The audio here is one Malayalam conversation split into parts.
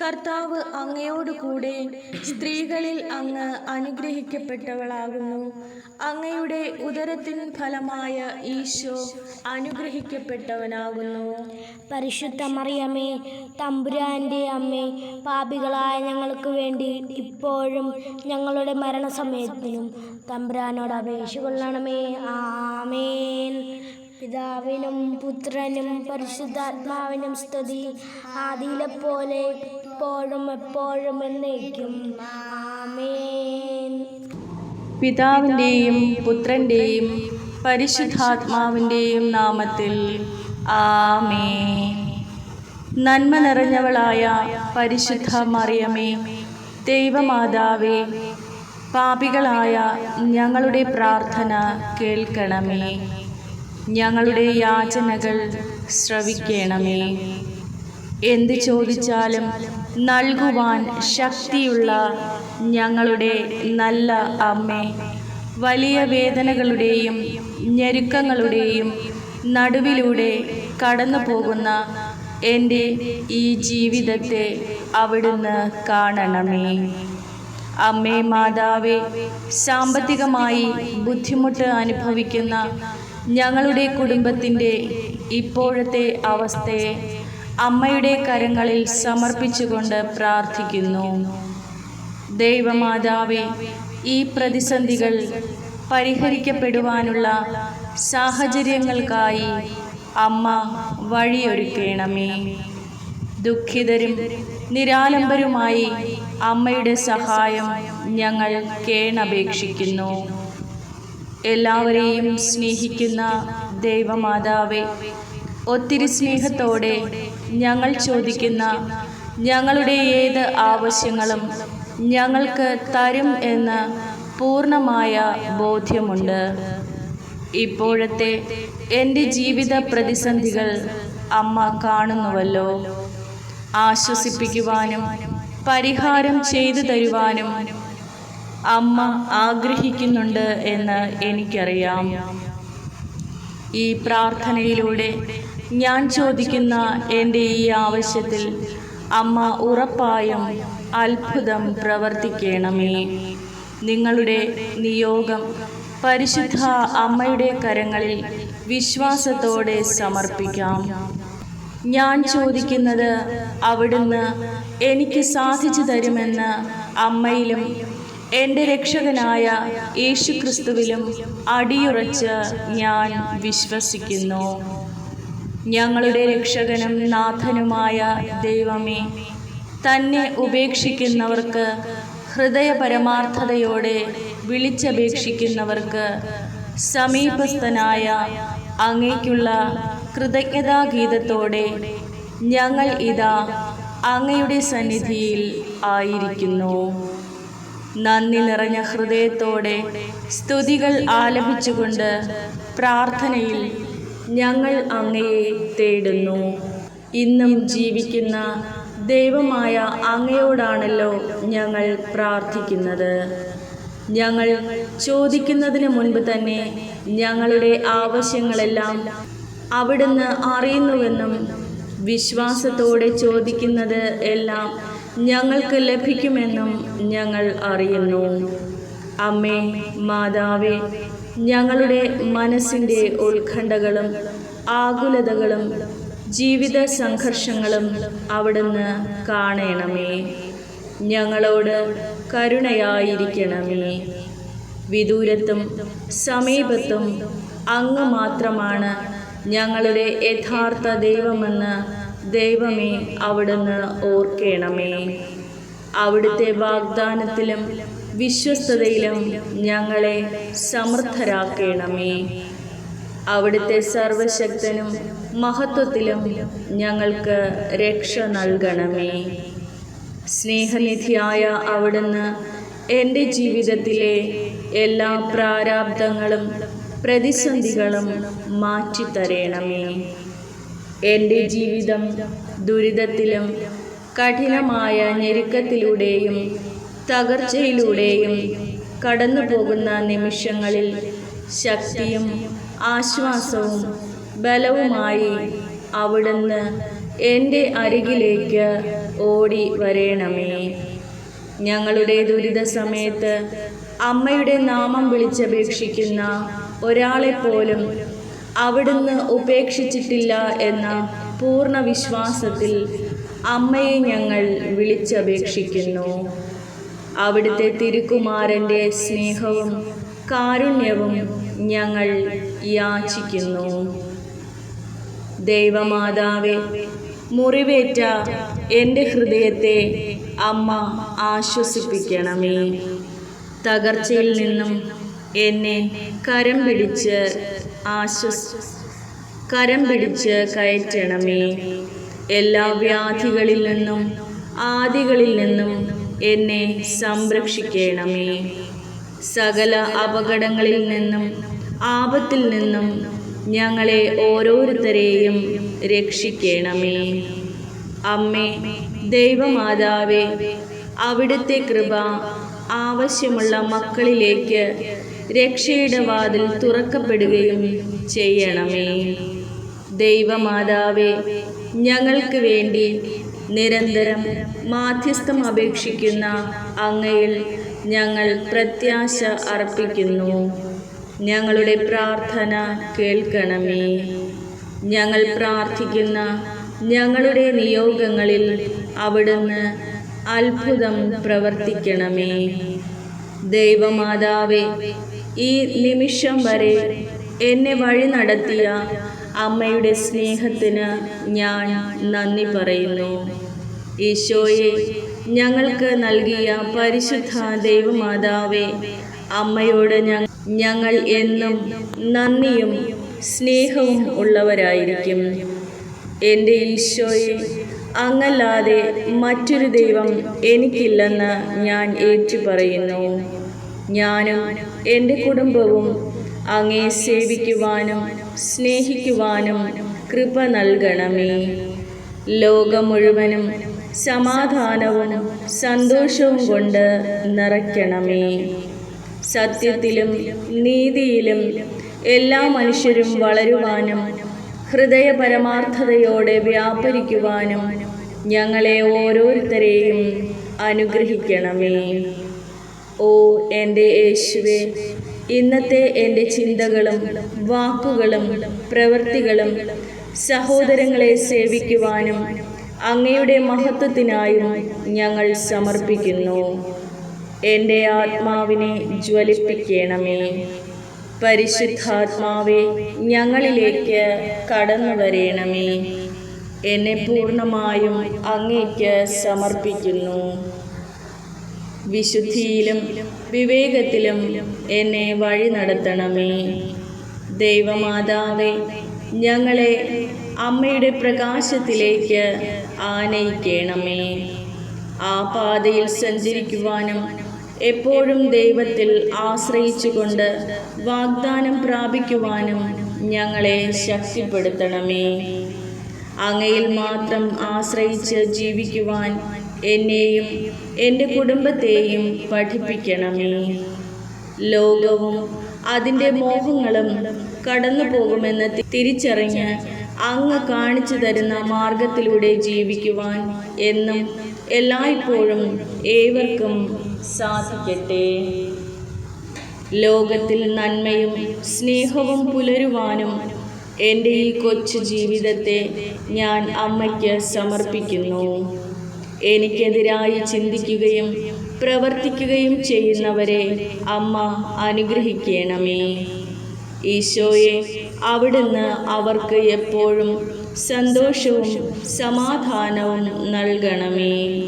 കർത്താവ് അങ്ങയോട് കൂടെ സ്ത്രീകളിൽ അങ്ങ് അനുഗ്രഹിക്കപ്പെട്ടവളാകുന്നു. അങ്ങയുടെ ഉദരത്തിൻ ഫലമായ ഈശോ അനുഗ്രഹിക്കപ്പെട്ടവനാകുന്നു. പരിശുദ്ധ മറിയമേ തമ്പുരാന്റെ അമ്മേ പാപികളായ ഞങ്ങൾക്ക് വേണ്ടി ഇപ്പോഴും ഞങ്ങളുടെ മരണസമയത്തിനും തമ്പുരാനോട് അപേക്ഷ കൊള്ളണമേ. ആമേൻ. പിതാവിനും പുത്രനും പരിശുദ്ധാത്മാവിനും സ്തുതി. ആദിയിലെ പോലെ ഇപ്പോഴും എപ്പോഴും എന്നേക്കും. ആമേൻ. പിതാവിന്റെയും പുത്രന്റെയും പരിശുദ്ധാത്മാവിന്റെയും നാമത്തിൽ ആമേ നന്മ നിറഞ്ഞവളായ പരിശുദ്ധ മറിയമേ ദൈവമാതാവേ പാപികളായ ഞങ്ങളുടെ പ്രാർത്ഥന കേൾക്കണമേ. ഞങ്ങളുടെ യാചനകൾ ശ്രവിക്കണമേ. എന്ത് ചോദിച്ചാലും നൽകുവാൻ ശക്തിയുള്ള ഞങ്ങളുടെ നല്ല അമ്മേ. വലിയ വേദനകളുടെയും ഞെരുക്കങ്ങളുടെയും നടുവിലൂടെ കടന്നു പോകുന്ന എന്റെ ഈ ജീവിതത്തെ അവിടുന്ന് കാണണമേ. അമ്മേ മാതാവേ സാമ്പത്തികമായി ബുദ്ധിമുട്ട് അനുഭവിക്കുന്ന ഞങ്ങളുടെ കുടുംബത്തിന്റെ ഇപ്പോഴത്തെ അവസ്ഥയെ അമ്മയുടെ കരങ്ങളിൽ സമർപ്പിച്ചുകൊണ്ട് പ്രാർത്ഥിക്കുന്നു. ദൈവമാതാവേ ഈ പ്രതിസന്ധികൾ പരിഹരിക്കപ്പെടുവാനുള്ള സാഹചര്യങ്ങൾക്കായി അമ്മ വഴിയൊരുക്കണമേ. ദുഃഖിതരും നിരാലംബരുമായി അമ്മയുടെ സഹായം ഞങ്ങൾ കേണപേക്ഷിക്കുന്നു. എല്ലാവരെയും സ്നേഹിക്കുന്ന ദൈവമാതാവെ ഒത്തിരി സ്നേഹത്തോടെ ഞങ്ങൾ ചോദിക്കുന്ന ഞങ്ങളുടെ ഏത് ആവശ്യങ്ങളും ഞങ്ങൾക്ക് തരും എന്ന് പൂർണമായ ബോധ്യമുണ്ട്. ഇപ്പോഴത്തെ എന്റെ ജീവിത പ്രതിസന്ധികൾ അമ്മ കാണുന്നുവല്ലോ. ആശ്വസിപ്പിക്കുവാനും പരിഹാരം ചെയ്തു തരുവാനും അമ്മ ആഗ്രഹിക്കുന്നുണ്ട് എന്ന് എനിക്കറിയാം. ഈ പ്രാർത്ഥനയിലൂടെ ഞാൻ ചോദിക്കുന്ന എന്റെ ഈ ആവശ്യത്തിൽ അമ്മ ഉറപ്പായും അത്ഭുതം പ്രവർത്തിക്കണമേ. നിങ്ങളുടെ നിയോഗം പരിശുദ്ധ അമ്മയുടെ കരങ്ങളിൽ വിശ്വാസത്തോടെ സമർപ്പിക്കാം. ഞാൻ ചോദിക്കുന്നത് അവിടുന്ന് എനിക്ക് സാധിച്ചു തരുമെന്ന് അമ്മയിലും എന്റെ രക്ഷകനായ യേശുക്രിസ്തുവിലും അടിയുറച്ച് ഞാൻ വിശ്വസിക്കുന്നു. ഞങ്ങളുടെ രക്ഷകനും നാഥനുമായ ദൈവമേ തന്നെ ഉപേക്ഷിക്കുന്നവർക്ക് ഹൃദയപരമാർത്ഥതയോടെ വിളിച്ചപേക്ഷിക്കുന്നവർക്ക് സമീപസ്ഥനായ അങ്ങയ്ക്കുള്ള കൃതജ്ഞതാഗീതത്തോടെ ഞങ്ങൾ ഇതാ അങ്ങയുടെ സന്നിധിയിൽ ആയിരിക്കുന്നു. നന്ദി നിറഞ്ഞ ഹൃദയത്തോടെ സ്തുതികൾ ആലപിച്ചുകൊണ്ട് പ്രാർത്ഥനയിൽ ഞങ്ങൾ അങ്ങയെ തേടുന്നു. ഇന്നും ജീവിക്കുന്ന ദൈവമായ അങ്ങയോടാണല്ലോ ഞങ്ങൾ പ്രാർത്ഥിക്കുന്നത്. ഞങ്ങൾ ചോദിക്കുന്നതിന് മുൻപ് തന്നെ ഞങ്ങളുടെ ആവശ്യങ്ങളെല്ലാം അവിടുന്ന് അറിയുന്നുവെന്നും വിശ്വാസത്തോടെ ചോദിക്കുന്നത് എല്ലാം ഞങ്ങൾക്ക് ലഭിക്കുമെന്നും ഞങ്ങൾ അറിയുന്നു. അമ്മേ മാതാവേ ഞങ്ങളുടെ മനസ്സിന്റെ ഉത്കണ്ഠകളും ആകുലതകളും ജീവിത സംഘർഷങ്ങളും അവിടുന്ന് കാണണമേ. ഞങ്ങളോട് കരുണയായിരിക്കണമേ. വിദൂരത്തും സമീപത്തും അങ്ങ് മാത്രമാണ് ഞങ്ങളുടെ യഥാർത്ഥ ദൈവമെന്ന് ദൈവമേ അവിടുന്ന് ഓർക്കണമേ. അവിടുത്തെ വാഗ്ദാനത്തിലും വിശ്വസ്തതയിലും ഞങ്ങളെ സമർത്ഥരാക്കണമേ. അവിടുത്തെ സർവശക്തനും മഹത്വത്തിലും ഞങ്ങൾക്ക് രക്ഷ നൽകണമേ. സ്നേഹനിധിയായ അവിടുന്ന് എന്റെ ജീവിതത്തിലെ എല്ലാ പ്രാരാബ്ദങ്ങളും പ്രതിസന്ധികളും മാറ്റിത്തരേണമേ. എന്റെ ജീവിതം ദുരിതത്തിലും കഠിനമായ ഞെരുക്കത്തിലൂടെയും തകർച്ചയിലൂടെയും കടന്നു പോകുന്ന നിമിഷങ്ങളിൽ ശക്തിയും ആശ്വാസവും ബലവുമായി അവിടുന്ന് എന്റെ അരികിലേക്ക് ഓടി വരേണമേ. ഞങ്ങളുടെ ദുരിത സമയത്ത് അമ്മയുടെ നാമം വിളിച്ചപേക്ഷിക്കുന്ന ഒരാളെപ്പോലും അവിടുന്ന് ഉപേക്ഷിച്ചിട്ടില്ല എന്ന പൂർണ വിശ്വാസത്തിൽ അമ്മയെ ഞങ്ങൾ വിളിച്ചപേക്ഷിക്കുന്നു. അവിടുത്തെ തിരുക്കുമാരന്റെ സ്നേഹവും കാരുണ്യവും ഞങ്ങൾ യാചിക്കുന്നു. ദൈവമാതാവെ മുറിവേറ്റ എന്റെ ഹൃദയത്തെ അമ്മ ആശ്വസിപ്പിക്കണമേ. തകർച്ചയിൽ നിന്നും എന്നെ കരം പിടിച്ച് ആശ്വസ് കരം പിടിച്ച് കയറ്റണമേ. എല്ലാ വ്യാധികളിൽ നിന്നും ആദികളിൽ നിന്നും എന്നെ സംരക്ഷിക്കണമേ. സകല അപകടങ്ങളിൽ നിന്നും ആപത്തിൽ നിന്നും ഞങ്ങളെ ഓരോരുത്തരെയും രക്ഷിക്കണമേ. അമ്മേ ദൈവമാതാവേ അവിടുത്തെ കൃപ ആവശ്യമുള്ള മക്കളിലേക്ക് രക്ഷയുടെ വാതിൽ തുറക്കപ്പെടുകയും ചെയ്യണമേ. ദൈവമാതാവേ ഞങ്ങൾക്ക് വേണ്ടി നിരന്തരം മാധ്യസ്ഥം അപേക്ഷിക്കുന്ന അങ്ങയിൽ ഞങ്ങൾ പ്രത്യാശ അർപ്പിക്കുന്നു. ഞങ്ങളുടെ പ്രാർത്ഥന കേൾക്കണമേ. ഞങ്ങൾ പ്രാർത്ഥിക്കുന്ന ഞങ്ങളുടെ നിയോഗങ്ങളിൽ അവിടുന്ന് അത്ഭുതം പ്രവർത്തിക്കണമേ. ദൈവമാതാവേ ഈ നിമിഷം വരെ എന്നെ വഴി നടത്തിയ അമ്മയുടെ സ്നേഹത്തിന് ഞാൻ നന്ദി പറയുന്നു. ഈശോയെ ഞങ്ങൾക്ക് നൽകിയ പരിശുദ്ധ ദൈവമാതാവേ അമ്മയോട് ഞങ്ങൾ എന്നും നന്ദിയും സ്നേഹവും ഉള്ളവരായിരിക്കും. എന്റെ ഈശോയെ അങ്ങല്ലാതെ മറ്റൊരു ദൈവം എനിക്കില്ലെന്ന് ഞാൻ ഏറ്റുപറയുന്നു. ഞാനും എന്റെ കുടുംബവും അങ്ങേ സേവിക്കുവാനും സ്നേഹിക്കുവാനും കൃപ നൽകണമേ. ലോകം മുഴുവനും സമാധാനവും സന്തോഷവും കൊണ്ട് നിറയ്ക്കണമേ. സത്യത്തിലും നീതിയിലും എല്ലാ മനുഷ്യരും വളരുവാനും ഹൃദയ പരമാർത്ഥതയോടെ വ്യാപരിക്കുവാനും ഞങ്ങളെ ഓരോരുത്തരെയും അനുഗ്രഹിക്കണമേ. ഓ എന്റെ യേശുവേ ഇന്നത്തെ എന്റെ ചിന്തകളും വാക്കുകളും പ്രവൃത്തികളും സഹോദരങ്ങളെ സേവിക്കുവാനും അങ്ങയുടെ മഹത്വത്തിനായും ഞങ്ങൾ സമർപ്പിക്കുന്നു. എന്റെ ആത്മാവിനെ ജ്വലിപ്പിക്കണമേ. പരിശുദ്ധാത്മാവെ ഞങ്ങളിലേക്ക് കടന്നു വരേണമേ. എന്നെ പൂർണമായും അങ്ങേക്ക് സമർപ്പിക്കുന്നു. വിശുദ്ധിയിലും വിവേകത്തിലും എന്നെ വഴി നടത്തണമേ. ദൈവമാതാവേ ഞങ്ങളെ അമ്മയുടെ പ്രകാശത്തിലേക്ക് ആനയിക്കണമേ. ആ പാതയിൽ സഞ്ചരിക്കുവാനും എപ്പോഴും ദൈവത്തിൽ ആശ്രയിച്ചുകൊണ്ട് വാഗ്ദാനം പ്രാപിക്കുവാനും ഞങ്ങളെ ശക്തിപ്പെടുത്തണമേ. അങ്ങയിൽ മാത്രം ആശ്രയിച്ച് ജീവിക്കുവാൻ എന്നെയും എന്റെ കുടുംബത്തെയും പഠിപ്പിക്കണമേ. ലോകവും അതിന്റെ മോഹങ്ങളും കടന്നു പോകുമെന്ന് തിരിച്ചറിഞ്ഞ് അങ്ങ് കാണിച്ചു തരുന്ന മാർഗത്തിലൂടെ ജീവിക്കുവാൻ എന്നും എല്ലായ്പ്പോഴും ഏവർക്കും സാധിക്കട്ടെ. ലോകത്തിൽ നന്മയും സ്നേഹവും പുലരുവാനും എന്റെ ഈ കൊച്ചു ജീവിതത്തെ ഞാൻ അമ്മയ്ക്ക് സമർപ്പിക്കുന്നു. എനിക്കെതിരായി ചിന്തിക്കുകയും പ്രവർത്തിക്കുകയും ചെയ്യുന്നവരെ അമ്മ അനുഗ്രഹിക്കണമേ. ഈശോയെ അവിടുന്ന് അവർക്ക് എപ്പോഴും സന്തോഷവും സമാധാനവും നൽകണമേ.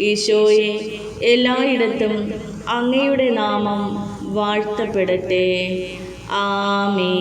ഈശോയെ എല്ലായിടത്തും അങ്ങയുടെ നാമം വാഴ്ത്തപ്പെടട്ടെ. ആമേ